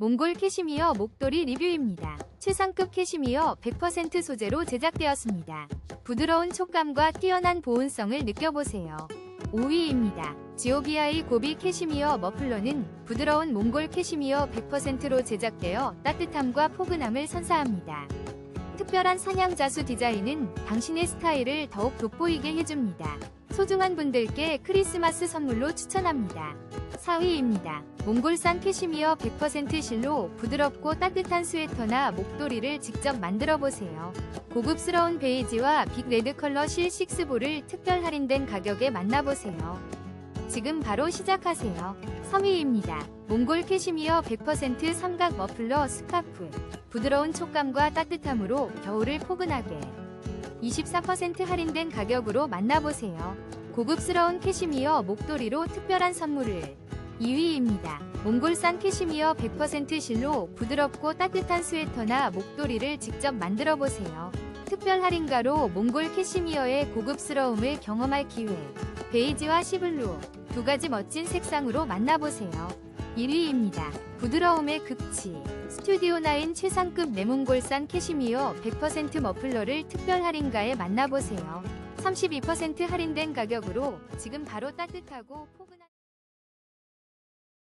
몽골 캐시미어 목도리 리뷰입니다. 최상급 캐시미어 100% 소재로 제작되었습니다. 부드러운 촉감과 뛰어난 보온성을 느껴보세요. 5위입니다. GOBI 고비 캐시미어 머플러는 부드러운 몽골 캐시미어 100%로 제작되어 따뜻함과 포근함을 선사합니다. 특별한 사냥 자수 디자인은 당신의 스타일을 더욱 돋보이게 해줍니다. 소중한 분들께 크리스마스 선물로 추천합니다. 4위입니다. 몽골산 캐시미어 100% 실로 부드럽고 따뜻한 스웨터나 목도리를 직접 만들어 보세요. 고급스러운 베이지와 빅 레드 컬러 실 6볼을 특별 할인된 가격에 만나보세요. 지금 바로 시작하세요. 3위입니다. 몽골 캐시미어 100% 삼각 머플러 스카프. 부드러운 촉감과 따뜻함으로 겨울을 포근하게. 24% 할인된 가격으로 만나보세요. 고급스러운 캐시미어 목도리로 특별한 선물을. 2위입니다. 몽골산 캐시미어 100% 실로 부드럽고 따뜻한 스웨터나 목도리를 직접 만들어 보세요. 특별 할인가로 몽골 캐시미어의 고급스러움을 경험할 기회. 베이지와 시블루 두 가지 멋진 색상으로 만나보세요. 1위입니다. 부드러움의 극치. 스튜디오 9 최상급 내몽골산 캐시미어 100% 머플러를 특별 할인가에 만나보세요. 32% 할인된 가격으로 지금 바로 따뜻하고 포근한